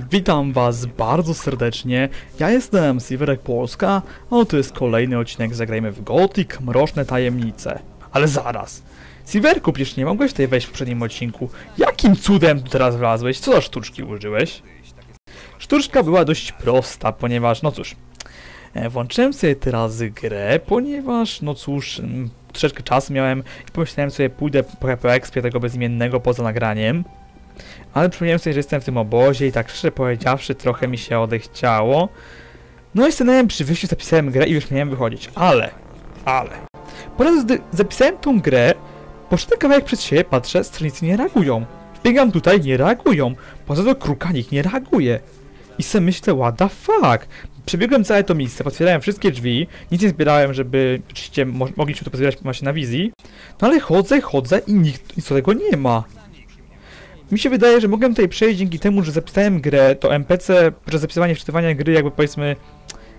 Witam was bardzo serdecznie, ja jestem Silverek Polska, a to jest kolejny odcinek Zagrajmy w Gothic Mroczne Tajemnice. Ale zaraz, Silverku, przecież nie mogłeś tutaj wejść w poprzednim odcinku. Jakim cudem tu teraz wlazłeś? Co za sztuczki użyłeś? Sztuczka była dość prosta, ponieważ, no cóż, e, włączyłem sobie teraz grę, ponieważ, no cóż, troszeczkę czasu miałem i pomyślałem sobie, pójdę po, po expie tego bezimiennego poza nagraniem. Ale przypomniałem sobie, że jestem w tym obozie i tak szczerze powiedziawszy, trochę mi się odechciało. No i stanąłem przy wyjściu, zapisałem grę i już miałem wychodzić. Ale, ale. Podczas gdy zapisałem tą grę, poszedłem kawałek przed siebie, patrzę, stronicy nie reagują. Wbiegam tutaj, nie reagują. Poza to kruka nikt nie reaguje. I sobie myślę, what the fuck? Przebiegłem całe to miejsce, potwierałem wszystkie drzwi, nic nie zbierałem, żeby oczywiście mo mogliśmy to pozbierać właśnie na wizji. No ale chodzę, chodzę i nikt, nic tego nie ma. Mi się wydaje, że mogłem tutaj przejść dzięki temu, że zapisałem grę, to NPC przez zapisywanie, wczytywanie gry jakby powiedzmy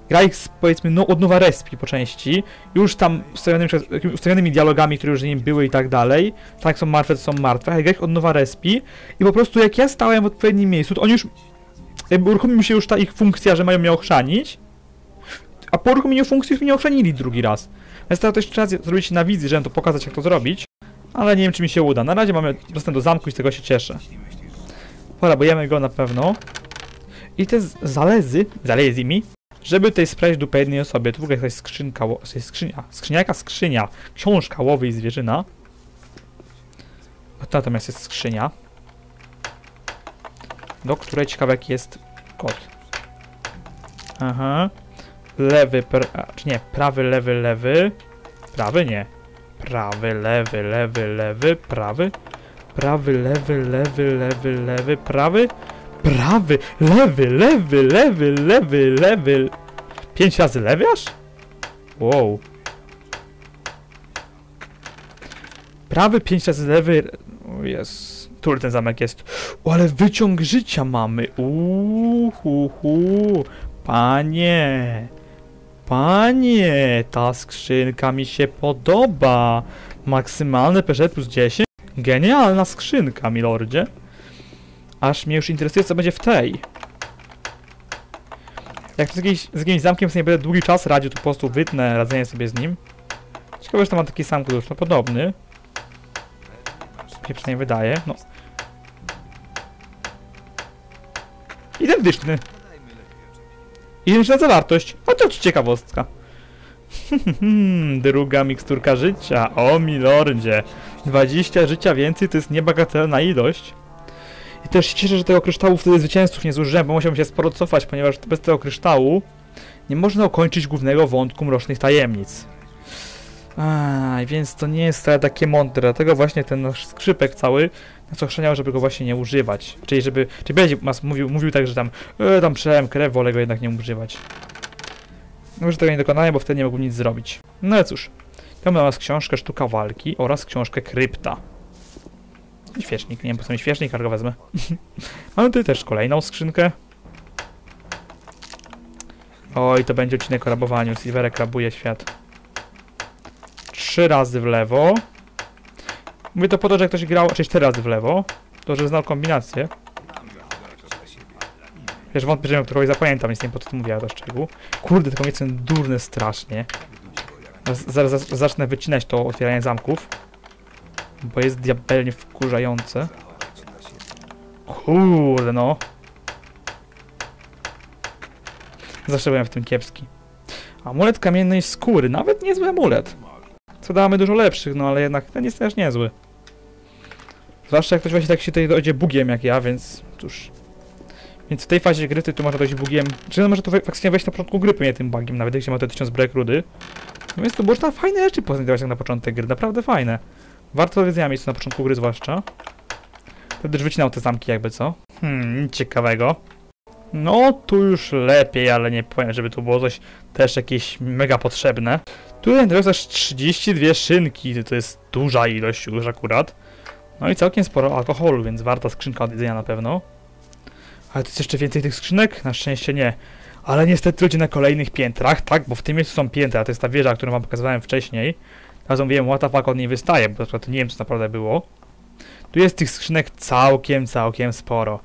gra ich powiedzmy no, od nowa respi po części, już tam ustawionymi, ustawionymi dialogami, które już z nim były i tak dalej, tak są martwe, to są martwe, ale gra ich od nowa respi i po prostu jak ja stałem w odpowiednim miejscu, to oni już jakby uruchomił się już ta ich funkcja, że mają mnie ochrzanić, a po uruchomieniu funkcji już mnie ochrzanili drugi raz. Więc teraz to jeszcze raz zrobić na wizji, żeby to pokazać jak to zrobić. Ale nie wiem, czy mi się uda. Na razie mamy dostęp do zamku i z tego się cieszę. Porabujemy go na pewno. I te zalezy, zalezy mi, żeby tutaj sprawdzić dupę jednej osobie. Tu w ogóle jest skrzynka, jest skrzynia, skrzynia jaka skrzynia? Książka łowy i zwierzyna. A natomiast jest skrzynia. Do której ciekawe jaki jest kod. Aha. Lewy, pra, czy nie, prawy, lewy, lewy. Prawy nie. Prawy, lewy, lewy, lewy, prawy. Prawy, lewy, lewy, lewy, lewy, prawy. Prawy, lewy, lewy, lewy, lewy, lewy. Pięć razy lewy aż? Wow. Prawy, pięć razy lewy. Jest. Tu ten zamek jest. O, ale wyciąg życia mamy. Uuu, panie. Panie, ta skrzynka mi się podoba. Maksymalne PZ plus 10. Genialna skrzynka, milordzie. Aż mnie już interesuje, co będzie w tej. Jak z jakimś, z jakimś zamkiem sobie będę długi czas radził, to po prostu wytnę radzenie sobie z nim. Ciekawe, że to ma taki sam klucz, no podobny. Mi przynajmniej wydaje, no. Identyczny. Identyczna zawartość. A to ci ciekawostka. Druga miksturka życia. O milordzie. 20 życia więcej to jest niebagatelna ilość. I też się cieszę, że tego kryształu wtedy zwycięzców nie zużyłem, bo musiałbym się sporo cofać, ponieważ bez tego kryształu nie można ukończyć głównego wątku mrocznych tajemnic. Aj, więc to nie jest wcale takie mądre, dlatego właśnie ten nasz skrzypek cały na co chrzaniał, żeby go właśnie nie używać. Czyli żeby, czyli będzie mówił, mówił tak, że tam, e, tam przełem krew, wolę go jednak nie używać. No, tego nie dokonałem, bo wtedy nie mógł nic zrobić. No ale cóż, to mamy nas książkę Sztuka Walki oraz książkę Krypta. Świecznik, nie wiem po co mi świecznik, ale go wezmę. mamy tutaj też kolejną skrzynkę. Oj, to będzie odcinek o rabowaniu. Silverek rabuje świat. Trzy razy w lewo. Mówię to po to, że ktoś grał, czyli cztery razy w lewo, to że znał kombinację. Wiesz, wątpię, że trochę zapamiętam, nic nie po co mówiła do szczegółu. Kurde, tylko miejsce durne strasznie. Zaraz zacznę wycinać to otwieranie zamków. Bo jest diabelnie wkurzające. Kurde, no. Zawsze byłem w tym kiepski. Amulet kamiennej skóry, nawet niezły amulet. Co damy dużo lepszych, no ale jednak ten jest też niezły. Zwłaszcza jak ktoś właśnie tak się tutaj dojdzie bugiem jak ja, więc cóż. Więc w tej fazie gry tu może dojść bugiem. Czy no może to faktycznie wejść na początku gry nie tym bugiem, nawet się ma te 1000 break rudy. No więc to można fajne rzeczy poznać jak na początek gry, naprawdę fajne. Warto wiedzenia miejscu na początku gry zwłaszcza. Wtedy wycinał te zamki jakby co. Hmm, nic ciekawego. No, tu już lepiej, ale nie powiem, żeby tu było coś też jakieś mega potrzebne. Tutaj teraz aż 32 szynki, to jest duża ilość już akurat. No i całkiem sporo alkoholu, więc warta skrzynka od jedzenia na pewno. Ale to jest jeszcze więcej tych skrzynek? Na szczęście nie. Ale niestety ludzie na kolejnych piętrach, tak? Bo w tym miejscu są piętra, to jest ta wieża, którą wam pokazywałem wcześniej. Teraz mówiłem, what the fuck od niej wystaje, bo to nie wiem co naprawdę było. Tu jest tych skrzynek całkiem, całkiem sporo.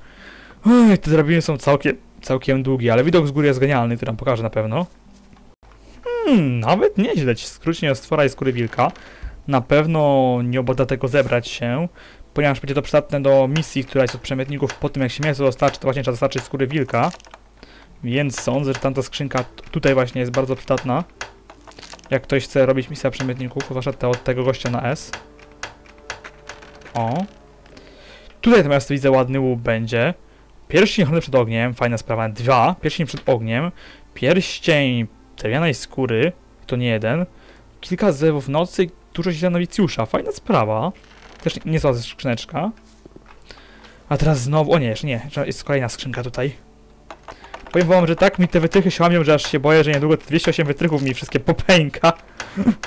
Oj, te drabiny są całkiem, całkiem długie, ale widok z góry jest genialny, który nam pokażę na pewno. Hmm, nawet nieźle. Skrócenie stwora i skóry wilka. Na pewno nie opłaca tego zebrać się, ponieważ będzie to przydatne do misji, która jest od przemytników po tym, jak się mięso dostarczy, to właśnie trzeba dostarczyć skóry wilka. Więc sądzę, że tamta skrzynka tutaj właśnie jest bardzo przydatna. Jak ktoś chce robić misję przemytników, zwłaszcza te od tego gościa na S. O. Tutaj natomiast widzę ładny łup będzie. Pierścień ochrony przed ogniem, fajna sprawa. Dwa, pierścień przed ogniem. Pierścień drewnianej skóry, to nie jeden. Kilka zewów nocy i dużo źle nowicjusza, fajna sprawa. Też niezła skrzyneczka. A teraz znowu, o nie, jeszcze nie, jest kolejna skrzynka tutaj. Powiem wam, że tak mi te wytrychy się łamią, że aż się boję, że niedługo te 208 wytrychów mi wszystkie popęka.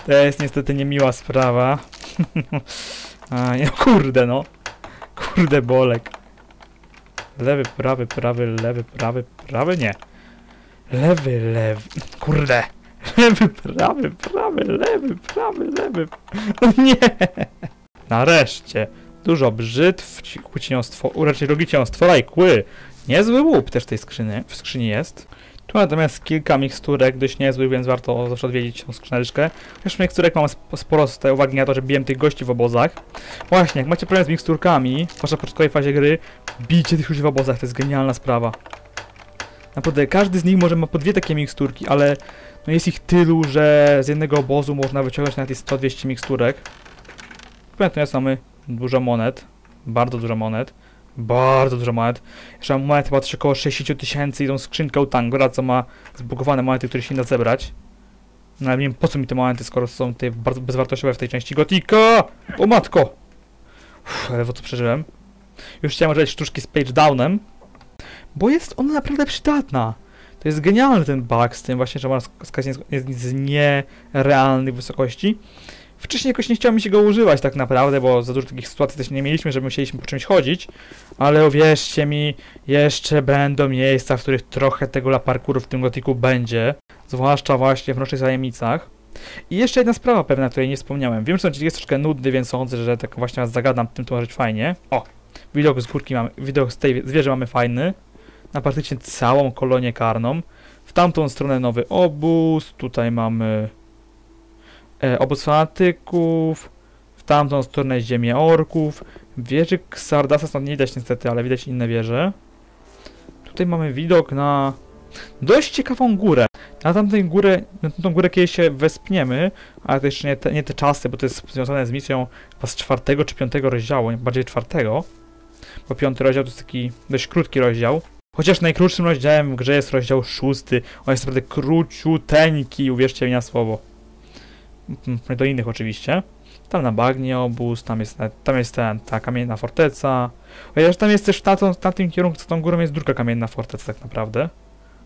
To jest niestety niemiła sprawa. A, nie, no kurde no. Kurde bolek. Lewy, prawy, prawy, lewy, prawy, prawy, nie. Lewy, lewy, kurde. Lewy, prawy, prawy, lewy, prawy, lewy. No nie. Nareszcie. Dużo brzytw, ci- kłóciniostwo, raczej rogiciąstwo i kły. Niezły łup też w tej skrzyni, w skrzyni jest. Tu natomiast kilka miksturek, dość niezłych, więc warto zawsze odwiedzić tą skrzyneczkę. Chociaż miksturek mam sp- sporo z tej uwagi na to, że biłem tych gości w obozach. Właśnie, jak macie problem z miksturkami, zwłaszcza w początkowej fazie gry, bijcie tych ludzi w obozach, to jest genialna sprawa. Naprawdę, każdy z nich może ma po dwie takie miksturki, ale no jest ich tylu, że z jednego obozu można wyciągnąć nawet 100-200 miksturek. Natomiast mamy dużo monet, bardzo dużo monet, bardzo dużo monet. Jeszcze mam monet chyba coś około 60 tysięcy i tą skrzynkę u Tangora, co ma zbugowane monety, które się nie da zebrać. No ale nie wiem po co mi te monety, skoro są te bardzo bezwartościowe w tej części Gotika! O matko! Uff, ale co przeżyłem. Już chciałem używać sztuczki z page downem, bo jest ona naprawdę przydatna. To jest genialny ten bug z tym właśnie, że skazanie jest z nierealnych wysokości. Wcześniej jakoś nie chciało mi się go używać tak naprawdę, bo za dużo takich sytuacji też nie mieliśmy, że musieliśmy po czymś chodzić. Ale uwierzcie mi, jeszcze będą miejsca, w których trochę tego la parkouru w tym gotiku będzie. Zwłaszcza właśnie w Nocznych Zajemnicach. I jeszcze jedna sprawa pewna, której nie wspomniałem. Wiem, że ten jest troszkę nudny, więc sądzę, że tak właśnie zagadam, tym to może być fajnie. O! Widok z górki mamy, widok z tej zwierzy mamy fajny. Na praktycznie całą kolonię karną. W tamtą stronę nowy obóz, tutaj mamy e, obóz fanatyków, w tamtą stronę ziemię orków. Wieży Xardasa stąd nie widać niestety, ale widać inne wieże. Tutaj mamy widok na dość ciekawą górę. Na tamtej górę, na tą górę kiedyś się wespniemy, ale to jeszcze nie te, nie te czasy, bo to jest związane z misją chyba z czwartego czy piątego rozdziału, bardziej czwartego. Bo piąty rozdział to jest taki dość krótki rozdział. Chociaż najkrótszym rozdziałem w grze jest rozdział szósty. On jest naprawdę króciuteńki, uwierzcie mi na słowo. Mm, Do innych oczywiście. Tam na bagnie obóz, tam jest, na- tam jest ten, ta kamienna forteca. Chociaż tam jest też w, tamtą, w tamtym kierunku, co tą górą jest druga kamienna forteca tak naprawdę.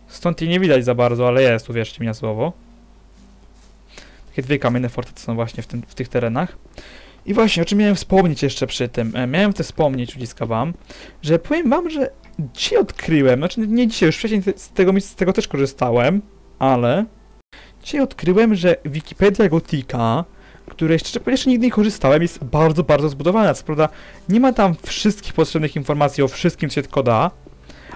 Stąd jej nie widać za bardzo, ale jest, uwierzcie mi na słowo. Takie dwie kamienne fortecy są właśnie w, tym, w tych terenach. I właśnie, o czym miałem wspomnieć jeszcze przy tym? E, Miałem też wspomnieć, uciska wam, że powiem wam, że dzisiaj odkryłem, znaczy nie dzisiaj, już wcześniej z tego, z tego też korzystałem, ale dzisiaj odkryłem, że Wikipedia Gotika, której szczerze powiedziawszy nigdy nie korzystałem, jest bardzo, bardzo zbudowana. Co prawda nie ma tam wszystkich potrzebnych informacji o wszystkim, co się tylko da,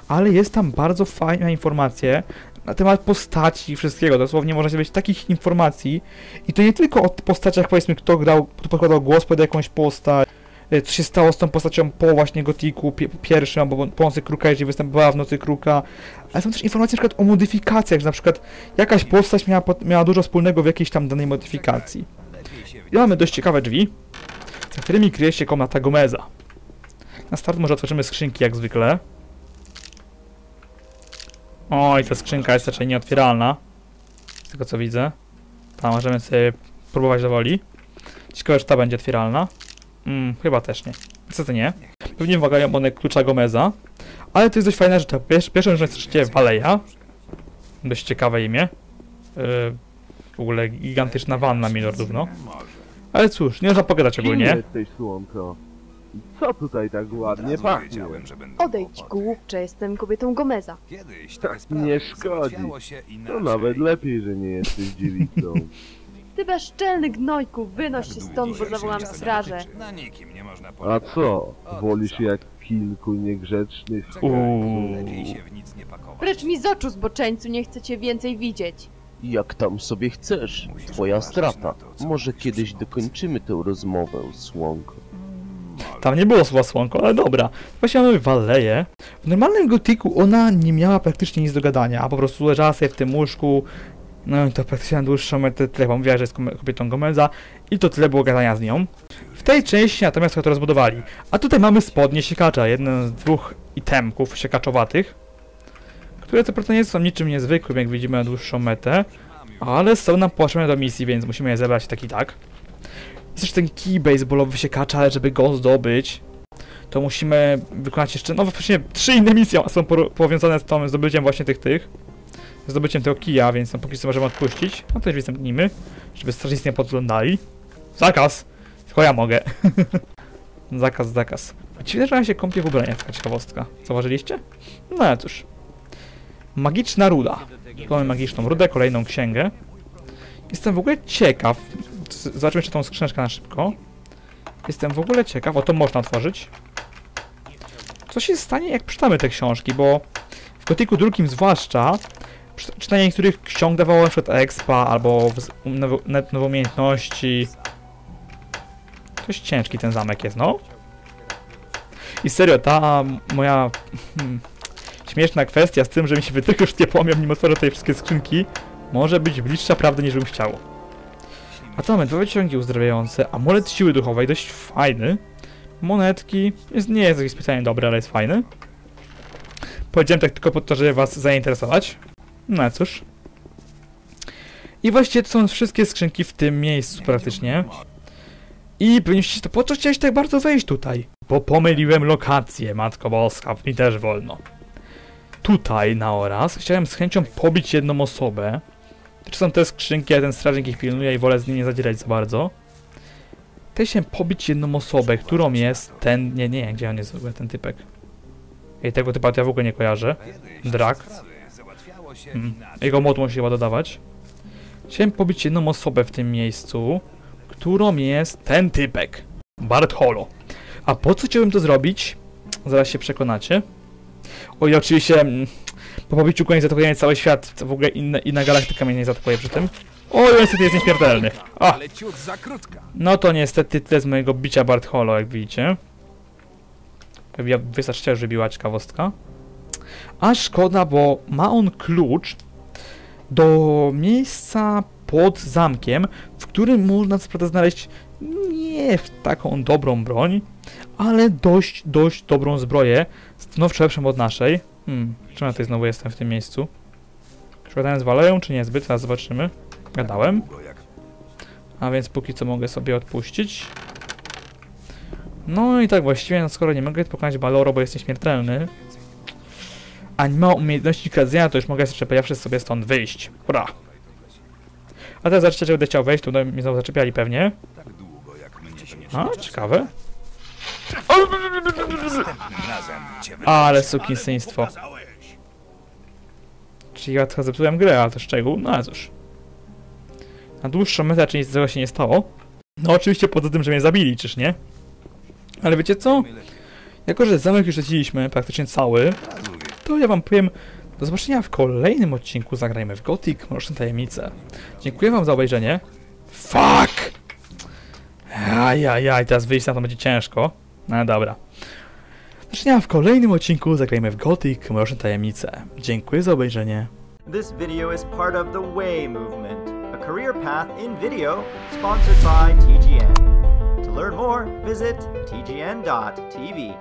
ale jest tam bardzo fajna informacja na temat postaci i wszystkiego. Dosłownie można się dowiedzieć takich informacji i to nie tylko o postaciach, powiedzmy, kto grał, kto podkładał głos pod jakąś postać, e, co się stało z tą postacią po właśnie Gotiku pie, pierwszym, albo po Nocy Kruka, jeżeli występowała w Nocy Kruka, ale są też informacje na przykład o modyfikacjach, że na przykład jakaś postać miała, miała dużo wspólnego w jakiejś tam danej modyfikacji. I mamy dość ciekawe drzwi, za którymi kryje się komnata Gomeza. Na start może otworzymy skrzynki jak zwykle. Oj, ta skrzynka jest raczej nieotwieralna. Z tego co widzę. Tam możemy sobie próbować do woli. Ciekawe, czy ta będzie otwieralna. Mm, chyba też nie. Niestety nie. Pewnie wymagają one klucza Gomeza. Ale to jest dość fajna rzecz. Pier pierwszą rzecz oczywiście Waleja. Dość ciekawe imię. Yy, w ogóle gigantyczna wanna milordów, no. Ale cóż, nie można pogadać ogólnie. Co tutaj tak ładnie pachnie? wiedziałem, że będą Odejdź, kłopoty. głupcze, jestem kobietą Gomeza. Kiedyś Tak, nie szkodzi. To nawet lepiej, że nie jesteś dziewicą. Ty bezczelny gnojku, wynoś się stąd, bo zawołam strażę. Na nikim nie można A polegać. co? Wolisz jak kilku niegrzecznych... Uuu. Lepiej się w nic nie pakować. Precz mi z oczu, zboczeńcu, nie chcę cię więcej widzieć. Jak tam sobie chcesz, twoja strata. Może kiedyś dokończymy tę rozmowę, słonko. Tam nie było słowa słonko, ale dobra. Właśnie mamy Waleję. W normalnym gotiku ona nie miała praktycznie nic do gadania, a po prostu leżała sobie w tym łóżku. No i to praktycznie na dłuższą metę tyle, bo mówiła, że jest kobietą Gomeza i to tyle było gadania z nią. W tej części natomiast to rozbudowali. A tutaj mamy spodnie siekacza, jeden z dwóch itemków siekaczowatych, które co prawda nie są niczym niezwykłym, jak widzimy na dłuższą metę, ale są nam potrzebne do misji, więc musimy je zebrać tak i tak. Jest ten key baseballowy siekacz, ale żeby go zdobyć, to musimy wykonać jeszcze, no właśnie trzy inne misje są powiązane z tą zdobyciem właśnie tych tych. Zdobyciem tego kija, więc no póki co możemy odpuścić. No też występnijmy, żeby strażnicy nie podglądali. Zakaz! Tylko ja mogę. zakaz, zakaz. Dziwne, że ja się kąpię w ubraniach, taka ciekawostka. Zauważyliście? No cóż. Magiczna ruda. Mamy magiczną rudę, kolejną księgę. Jestem w ogóle ciekaw. Zobaczmy jeszcze tą skrzyneczkę na szybko. Jestem w ogóle ciekaw, o to można otworzyć. Co się stanie, jak przeczytamy te książki, bo w Gotiku drugim zwłaszcza czytanie niektórych ksiąg dawało przykład expa albo nowo, net- nowe umiejętności. Dość ciężki ten zamek jest, no. I serio, ta moja hmm, śmieszna kwestia z tym, że mi się wytrychy wszystkie połamią, nim otworzę tej wszystkie skrzynki, może być bliższa prawdy niż bym chciał. A co mamy? Dwa wyciągi uzdrawiające, amulet siły duchowej, dość fajny. Monetki, jest, nie jest jakiś specjalnie dobry, ale jest fajny. Powiedziałem tak tylko po to, żeby was zainteresować. No cóż. I właściwie to są wszystkie skrzynki w tym miejscu praktycznie. I powinniście to, po co chciałeś tak bardzo wejść tutaj? Bo pomyliłem lokację, Matko Boska, mi też wolno. Tutaj na oraz chciałem z chęcią pobić jedną osobę. Czy są te skrzynki, a ten strażnik ich pilnuje i wolę z nim nie zadzierać za bardzo. Tutaj chciałem pobić jedną osobę, którą jest ten... Nie, nie, gdzie on jest w ogóle, ten typek. I tego typa ja w ogóle nie kojarzę. Drak. Się Mm. inaczej. Jego mod musi chyba dodawać. Chciałem pobić jedną osobę w tym miejscu, którą jest ten typek. Bartholo. A po co chciałbym to zrobić? Zaraz się przekonacie. O i oczywiście mm, po pobiciu konia zaatakuje cały świat, w ogóle inna, inna galaktyka mnie nie zaatakuje przy tym. O, niestety jest nieśmiertelny. A, no to niestety tyle z mojego bicia Bartholo, jak widzicie. Ja wystarczy, że biła ciekawostka. A szkoda, bo ma on klucz do miejsca pod zamkiem, w którym można co prawda znaleźć nie w taką dobrą broń, ale dość, dość dobrą zbroję, stanowczo lepszą od naszej. Hmm, czemu ja tutaj znowu jestem w tym miejscu? Czy gadałem z Waleją, czy niezbyt? Zaraz zobaczymy. Gadałem. A więc póki co mogę sobie odpuścić. No i tak właściwie, no skoro nie mogę pokonać Baloro, bo jest nieśmiertelny, a nie ma umiejętności kradzenia, to już mogę jeszcze sobie stąd wyjść. Hurra! A teraz zobaczycie, że będę chciał wejść, tu mnie znowu zaczepiali pewnie. tak to A, ciekawe. Cię Ale sukinsynstwo. Czyli ja trochę zepsułem grę, ale to szczegół, no ale cóż. Na dłuższą metę czy nic się nie stało. No oczywiście poza tym, że mnie zabili, czyż nie? Ale wiecie co? Jako, że zamek już zwiedziliśmy praktycznie cały, to ja wam powiem do zobaczenia w kolejnym odcinku Zagrajmy w Gothic Mroczne Tajemnice. Dziękuję wam za obejrzenie. Fuck! Ajajaj, teraz wyjść na to będzie ciężko. No dobra. Do zobaczenia w kolejnym odcinku Zagrajmy w Gothic Mroczne Tajemnice. Dziękuję za obejrzenie. This video is part of the Way movement, a career path in video sponsored by TGN. To learn more, visit tgn.tv.